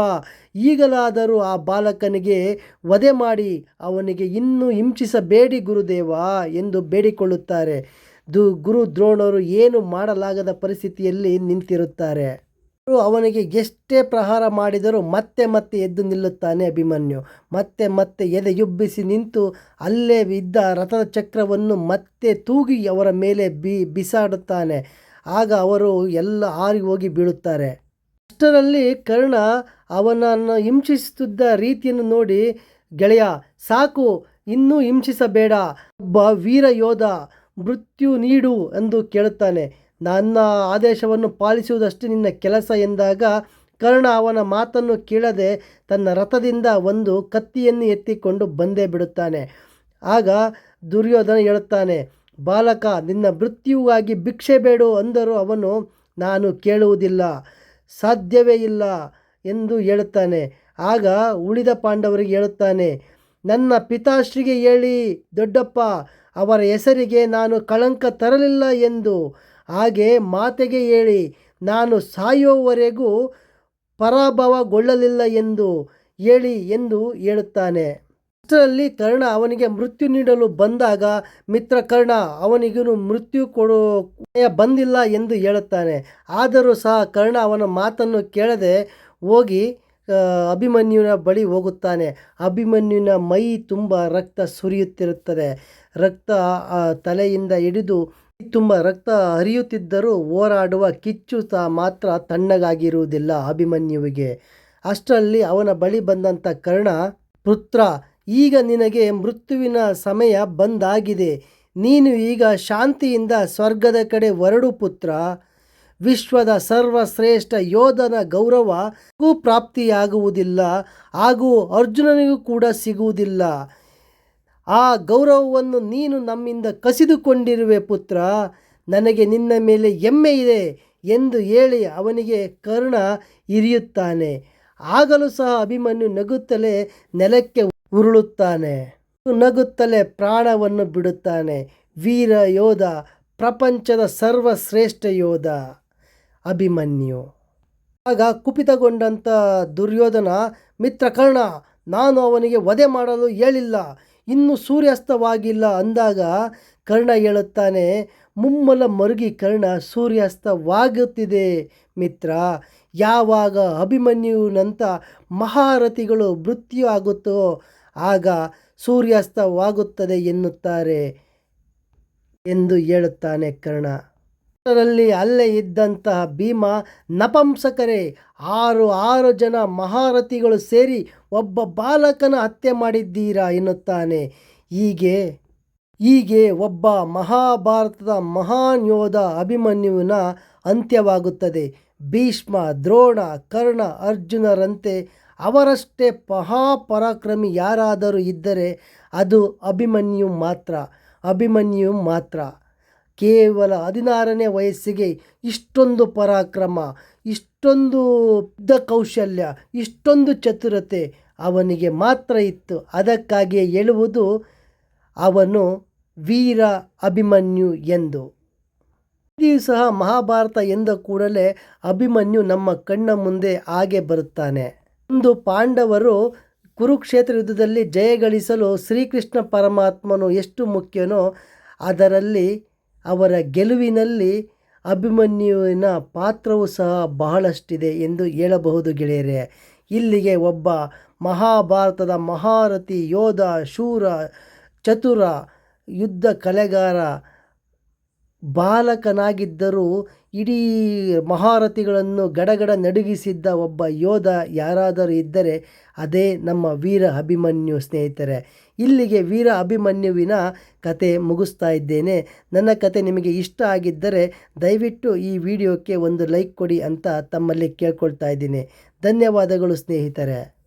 ಈಗಲಾದರೂ ಆ ಬಾಲಕನಿಗೆ ವಧೆ ಮಾಡಿ ಅವನಿಗೆ ಇನ್ನೂ ಹಿಂಸಿಸಬೇಡಿ ಗುರುದೇವ ಎಂದು ಬೇಡಿಕೊಳ್ಳುತ್ತಾರೆ. ದು ಗುರು ದ್ರೋಣರು ಏನು ಮಾಡಲಾಗದ ಪರಿಸ್ಥಿತಿಯಲ್ಲಿ ನಿಂತಿರುತ್ತಾರೆ. ಅವನಿಗೆ ಎಷ್ಟೇ ಪ್ರಹಾರ ಮಾಡಿದರೂ ಮತ್ತೆ ಮತ್ತೆ ಎದ್ದು ನಿಲ್ಲುತ್ತಾನೆ ಅಭಿಮನ್ಯು. ಮತ್ತೆ ಮತ್ತೆ ಎದೆಯುಬ್ಬಿಸಿ ನಿಂತು ಅಲ್ಲೇ ಇದ್ದ ರಥದ ಚಕ್ರವನ್ನು ಮತ್ತೆ ತೂಗಿ ಅವರ ಮೇಲೆ ಬಿ ಬಿಸಾಡುತ್ತಾನೆ. ಆಗ ಅವರು ಎಲ್ಲ ಆರಿ ಹೋಗಿ ಬೀಳುತ್ತಾರೆ. ಅಷ್ಟರಲ್ಲಿ ಕರ್ಣ ಅವನನ್ನು ಹಿಂಸಿಸುತ್ತಿದ್ದ ರೀತಿಯನ್ನು ನೋಡಿ, ಗೆಳೆಯ, ಸಾಕು, ಇನ್ನೂ ಹಿಂಸಿಸಬೇಡ, ಒಬ್ಬ ವೀರ ಯೋಧ, ಮೃತ್ಯು ನೀಡು ಎಂದು ಕೇಳುತ್ತಾನೆ. ನನ್ನ ಆದೇಶವನ್ನು ಪಾಲಿಸುವುದಷ್ಟೇ ನಿನ್ನ ಕೆಲಸ ಎಂದಾಗ ಕರ್ಣ ಅವನ ಮಾತನ್ನು ಕೇಳದೆ ತನ್ನ ರಥದಿಂದ ಒಂದು ಕತ್ತಿಯನ್ನು ಎತ್ತಿಕೊಂಡು ಬಂದೇ ಬಿಡುತ್ತಾನೆ. ಆಗ ದುರ್ಯೋಧನ ಹೇಳುತ್ತಾನೆ ಬಾಲಕ, ನಿನ್ನ ಮೃತ್ಯುವಾಗಿ ಭಿಕ್ಷೆ ಬೇಡು ಅಂದರೂ ಅವನು ನಾನು ಕೇಳುವುದಿಲ್ಲ, ಸಾಧ್ಯವೇ ಇಲ್ಲ ಎಂದು ಹೇಳುತ್ತಾನೆ. ಆಗ ಉಳಿದ ಪಾಂಡವರಿಗೆ ಹೇಳುತ್ತಾನೆ, ನನ್ನ ಪಿತಾಶ್ರೀಗೆ ಹೇಳಿ, ದೊಡ್ಡಪ್ಪ, ಅವರ ಹೆಸರಿಗೆ ನಾನು ಕಳಂಕ ತರಲಿಲ್ಲ ಎಂದು. ಹಾಗೆ ಮಾತೆಗೆ ಹೇಳಿ, ನಾನು ಸಾಯೋವರೆಗೂ ಪರಾಭವಗೊಳ್ಳಲಿಲ್ಲ ಎಂದು ಹೇಳಿ ಎಂದು ಹೇಳುತ್ತಾನೆ. ಅಷ್ಟರಲ್ಲಿ ಕರ್ಣ ಅವನಿಗೆ ಮೃತ್ಯು ನೀಡಲು ಬಂದಾಗ ಮಿತ್ರ ಕರ್ಣ ಅವನಿಗೂ ಮೃತ್ಯು ಕೊಡು ಬಂದಿಲ್ಲ ಎಂದು ಹೇಳುತ್ತಾನೆ. ಆದರೂ ಸಹ ಕರ್ಣ ಅವನ ಮಾತನ್ನು ಕೇಳದೆ ಹೋಗಿ ಅಭಿಮನ್ಯುವಿನ ಬಳಿ ಹೋಗುತ್ತಾನೆ. ಅಭಿಮನ್ಯುವಿನ ಮೈ ತುಂಬ ರಕ್ತ ಸುರಿಯುತ್ತಿರುತ್ತದೆ. ರಕ್ತ ತಲೆಯಿಂದ ಹಿಡಿದು ತುಂಬ ರಕ್ತ ಹರಿಯುತ್ತಿದ್ದರೂ ಹೋರಾಡುವ ಕಿಚ್ಚು ಸಹ ಮಾತ್ರ ತಣ್ಣಗಾಗಿರುವುದಿಲ್ಲ ಅಭಿಮನ್ಯುವಿಗೆ. ಅಷ್ಟರಲ್ಲಿ ಅವನ ಬಳಿ ಬಂದಂಥ ಕರ್ಣ, ಪುತ್ರ ಈಗ ನಿನಗೆ ಮೃತ್ಯುವಿನ ಸಮಯ ಬಂದಾಗಿದೆ. ನೀನು ಈಗ ಶಾಂತಿಯಿಂದ ಸ್ವರ್ಗದ ಕಡೆ ಹೊರಡು ಪುತ್ರ. ವಿಶ್ವದ ಸರ್ವಶ್ರೇಷ್ಠ ಯೋಧನ ಗೌರವಕ್ಕೂ ಪ್ರಾಪ್ತಿಯಾಗುವುದಿಲ್ಲ, ಹಾಗೂ ಅರ್ಜುನನಿಗೂ ಕೂಡ ಸಿಗುವುದಿಲ್ಲ. ಆ ಗೌರವವನ್ನು ನೀನು ನಮ್ಮಿಂದ ಕಸಿದುಕೊಂಡಿರುವೆ ಪುತ್ರ. ನನಗೆ ನಿನ್ನ ಮೇಲೆ ಹೆಮ್ಮೆ ಇದೆ ಎಂದು ಹೇಳಿ ಅವನಿಗೆ ಕರ್ಣ ಇರಿಯುತ್ತಾನೆ ಆಗಲೂ ಸಹ ಅಭಿಮನ್ಯು ನಗುತ್ತಲೇ ನೆಲಕ್ಕೆ ಉರುಳುತ್ತಾನೆ. ನಗುತ್ತಲೇ ಪ್ರಾಣವನ್ನು ಬಿಡುತ್ತಾನೆ. ವೀರ ಯೋಧ, ಪ್ರಪಂಚದ ಸರ್ವಶ್ರೇಷ್ಠ ಯೋಧ. ಅಭಿಮನ್ಯು. ಆಗ ಕುಪಿತಗೊಂಡಂಥ ದುರ್ಯೋಧನ ಮಿತ್ರ ಕರ್ಣ ನಾನು ಅವನಿಗೆ ವಧೆ ಮಾಡಲು ಹೇಳಿಲ್ಲ, ಇನ್ನೂ ಸೂರ್ಯಾಸ್ತವಾಗಿಲ್ಲ ಅಂದಾಗ ಕರ್ಣ ಹೇಳುತ್ತಾನೆ, ಮುಮ್ಮಲ ಮರುಗಿ ಕರ್ಣ, ಸೂರ್ಯಾಸ್ತವಾಗುತ್ತಿದೆ ಮಿತ್ರ. ಯಾವಾಗ ಅಭಿಮನ್ಯುವಿನಂಥ ಮಹಾರಥಿಗಳು ಮೃತ್ಯು ಆಗುತ್ತೋ ಆಗ ಸೂರ್ಯಾಸ್ತವಾಗುತ್ತದೆ ಎನ್ನುತ್ತಾರೆ ಎಂದು ಹೇಳುತ್ತಾನೆ ಕರ್ಣ. ಅದರಲ್ಲಿ ಅಲ್ಲೇ ಇದ್ದಂತಹ ಭೀಮ ನಪಂಸಕರೇ, ಆರು ಆರು ಜನ ಮಹಾರಥಿಗಳು ಸೇರಿ ಒಬ್ಬ ಬಾಲಕನ ಹತ್ಯೆ ಮಾಡಿದ್ದೀರಾ ಎನ್ನುತ್ತಾನೆ. ಹೀಗೆ ಹೀಗೆ ಒಬ್ಬ ಮಹಾಭಾರತದ ಮಹಾನ್ ಯೋಧ ಅಭಿಮನ್ಯುವಿನ ಅಂತ್ಯವಾಗುತ್ತದೆ. ಭೀಷ್ಮ, ದ್ರೋಣ, ಕರ್ಣ, ಅರ್ಜುನರಂತೆ ಅವರಷ್ಟೇ ಮಹಾಪರಾಕ್ರಮಿ ಯಾರಾದರೂ ಇದ್ದರೆ ಅದು ಅಭಿಮನ್ಯು ಮಾತ್ರ ಅಭಿಮನ್ಯು ಮಾತ್ರ. ಕೇವಲ ಹದಿನಾರನೇ ವಯಸ್ಸಿಗೆ ಇಷ್ಟೊಂದು ಪರಾಕ್ರಮ, ಇಷ್ಟೊಂದು ಯುದ್ಧ ಕೌಶಲ್ಯ, ಇಷ್ಟೊಂದು ಚತುರತೆ ಅವನಿಗೆ ಮಾತ್ರ ಇತ್ತು. ಅದಕ್ಕಾಗಿ ಹೇಳುವುದು ಅವನು ವೀರ ಅಭಿಮನ್ಯು ಎಂದು. ಇಲ್ಲಿಯೂ ಸಹ ಮಹಾಭಾರತ ಎಂದ ಕೂಡಲೇ ಅಭಿಮನ್ಯು ನಮ್ಮ ಕಣ್ಣ ಮುಂದೆ ಹಾಗೆ ಬರುತ್ತಾನೆ. ಒಂದು ಪಾಂಡವರು ಕುರುಕ್ಷೇತ್ರ ಯುದ್ಧದಲ್ಲಿ ಜಯಗಳಿಸಲು ಶ್ರೀಕೃಷ್ಣ ಪರಮಾತ್ಮನು ಎಷ್ಟು ಮುಖ್ಯನೋ ಅದರಲ್ಲಿ ಅವರ ಗೆಲುವಿನಲ್ಲಿ ಅಭಿಮನ್ಯುವಿನ ಪಾತ್ರವು ಸಹ ಬಹಳಷ್ಟಿದೆ ಎಂದು ಹೇಳಬಹುದು ಗೆಳೆಯರೇ. ಇಲ್ಲಿಗೆ ಒಬ್ಬ ಮಹಾಭಾರತದ ಮಹಾರಥಿ, ಯೋಧ, ಶೂರ, ಚತುರ, ಯುದ್ಧ ಕಲೆಗಾರ, ಬಾಲಕನಾಗಿದ್ದರೂ ಇಡೀ ಮಹಾರಥಿಗಳನ್ನು ಗಡಗಡ ನಡುಗಿಸಿದ್ದ ಒಬ್ಬ ಯೋಧ ಯಾರಾದರೂ ಇದ್ದರೆ ಅದೇ ನಮ್ಮ ವೀರ ಅಭಿಮನ್ಯು ಸ್ನೇಹಿತರೆ. ಇಲ್ಲಿಗೆ ವೀರ ಅಭಿಮನ್ಯುವಿನ ಕತೆ ಮುಗಿಸ್ತಾ ಇದ್ದೇನೆ. ನನ್ನ ಕತೆ ನಿಮಗೆ ಇಷ್ಟ ಆಗಿದ್ದರೆ ದಯವಿಟ್ಟು ಈ ವಿಡಿಯೋಕ್ಕೆ ಒಂದು ಲೈಕ್ ಕೊಡಿ ಅಂತ ತಮ್ಮಲ್ಲಿ ಕೇಳ್ಕೊಳ್ತಾ ಇದ್ದೀನಿ. ಧನ್ಯವಾದಗಳು ಸ್ನೇಹಿತರೆ.